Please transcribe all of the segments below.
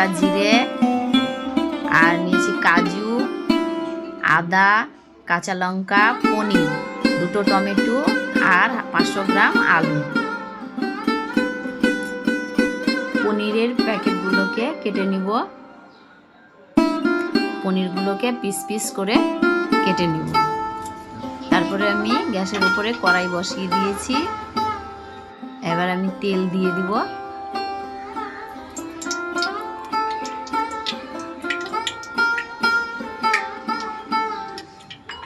গোটা জিরে আর নিয়েছি কাজু, আদা, কাঁচা লঙ্কা, পনির, দুটো টমেটো আর পাঁচশো গ্রাম আলু। পনিরের প্যাকেটগুলোকে কেটে নিব। পনিরগুলোকে পিস পিস করে কেটে নিব। তারপরে আমি গ্যাসের উপরে কড়াই বসিয়ে দিয়েছি। এবার আমি তেল দিয়ে দিব।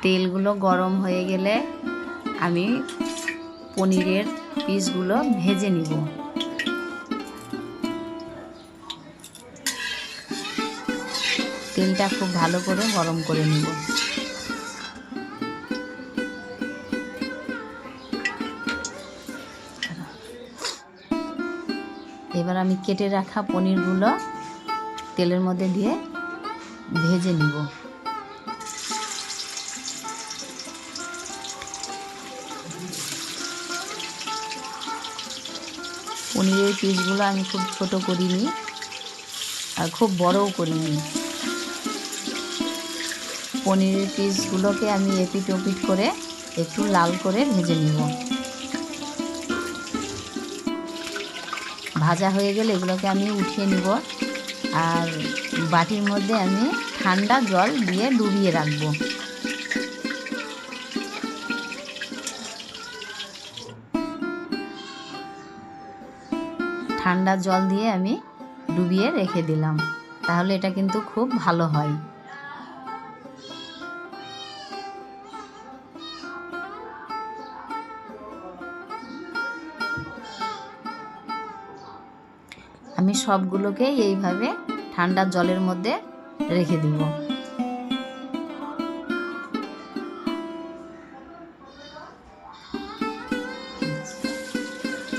তেলগুলো গরম হয়ে গেলে আমি পনিরের পিসগুলো ভেজে নিব। তেলটা খুব ভালো করে গরম করে নিব। এবার আমি কেটে রাখা পনিরগুলো তেলের মধ্যে দিয়ে ভেজে নিব। পনিরের পিসগুলো আমি খুব ছোট করিনি আর খুব বড়ও করিনি। পনিরের পিসগুলোকে আমি এপিট ওপিট করে একটু লাল করে ভেজে নিব। ভাজা হয়ে গেলে এগুলোকে আমি উঠিয়ে নিব আর বাটির মধ্যে আমি ঠান্ডা জল দিয়ে ডুবিয়ে রাখব। ঠান্ডা জল দিয়ে আমি ডুবিয়ে রেখে দিলাম। তাহলে এটা কিন্তু খুব ভালো হয়। আমি সবগুলোকে এইভাবে ঠান্ডা জলের মধ্যে রেখে দিব।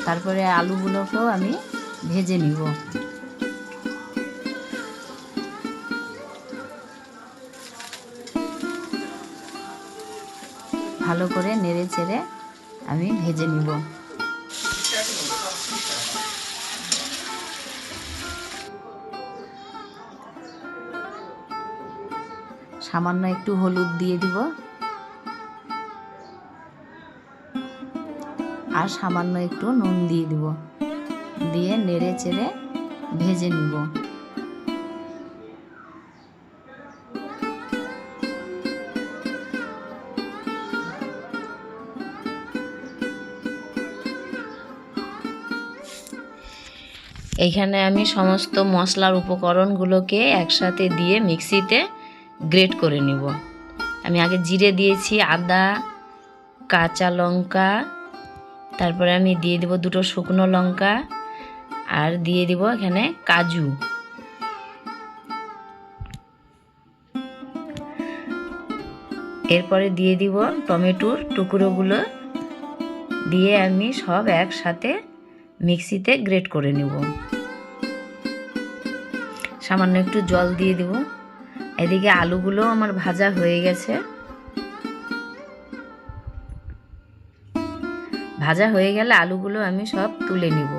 তারপরে আলুগুলোকেও আমি ভেজে নিব। ভালো করে নেড়ে চেড়ে আমি ভেজে নিব। সামান্য একটু হলুদ দিয়ে দিব। আর সামান্য একটু নুন দিয়ে দিব। দিয়ে নেড়ে চেড়ে ভেজে নিব। এখানে আমি সমস্ত মশলার উপকরণগুলোকে একসাথে দিয়ে মিক্সিতে গ্রেট করে নিব। আমি আগে জিরে দিয়েছি আদা, কাঁচা লঙ্কা, তারপরে আমি দিয়ে দিব দুটো শুকনো লঙ্কা আর দিয়ে দিব এখানে কাজু। এরপরে দিয়ে দিব টমেটোর টুকরোগুলো। দিয়ে আমি সব একসাথে মিক্সিতে গ্রেট করে নেব। সামান্য একটু জল দিয়ে দিব। এদিকে আলুগুলো আমার ভাজা হয়ে গেছে। ভাজা হয়ে গেলে আলুগুলো আমি সব তুলে নিব।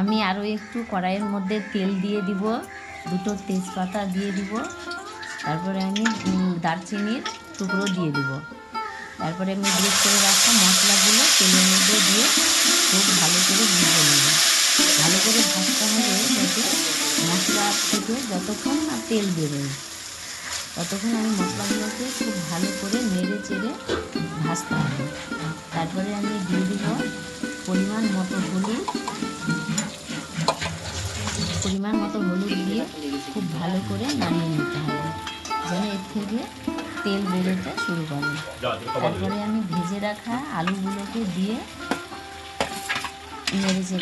আমি আরও একটু কড়াইয়ের মধ্যে তেল দিয়ে দিব, দুটো তেজপাতা দিয়ে দিব, তারপরে আমি দারচিনির টুকরো দিয়ে দিব। তারপরে আমি গ্রেট করে রাখা মশলাগুলো তেলের মধ্যে দিয়ে খুব ভালো করে ভেজে নেব। ভালো করে ভাজতে হবে যাতে মশলা থেকে যতক্ষণ না তেল বেরোয়, ততক্ষণ আমি মশলাগুলোকে খুব ভালো করে নেড়ে চেড়ে ভাজতে হবে। তারপরে আমি দিয়ে দিব পরিমাণ মতো হলুদ পরিমাণ মতো হলুদ দিয়ে খুব ভালো করে নামিয়ে নিতে হবে যেন এর থেকে তেল বেরোতে শুরু করে। তারপরে আমি ভেজে রাখা আলুগুলোকে দিয়ে নেড়ে চেড়ে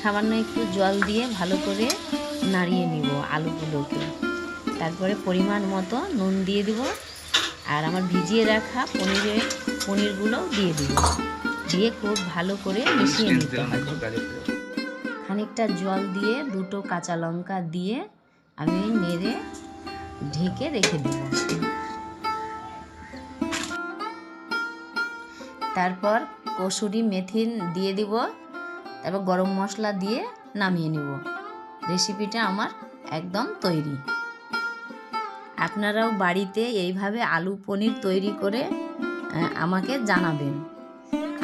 সামান্য একটু জল দিয়ে ভালো করে নাড়িয়ে নিব আলুগুলোকে। তারপরে পরিমাণ মতো নুন দিয়ে দিব। আর আমার ভিজিয়ে রাখা পনিরের পনিরগুলো দিয়ে দিব। দিয়ে খুব ভালো করে মিশিয়ে নিতে হবে। খানিকটা জল দিয়ে দুটো কাঁচা লঙ্কা দিয়ে আমি নেড়ে ঢেকে রেখে দেব। তারপর কসুরি মেথি দিয়ে দিব। তারপর গরম মশলা দিয়ে নামিয়ে নেব। রেসিপিটা আমার একদম তৈরি। আপনারাও বাড়িতে এইভাবে আলু পনির তৈরি করে আমাকে জানাবেন।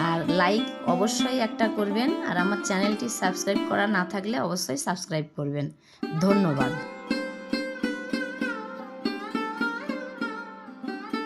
আর লাইক অবশ্যই একটা করবেন, আর আমার চ্যানেলটি সাবস্ক্রাইব করা না থাকলে অবশ্যই সাবস্ক্রাইব করবেন। ধন্যবাদ।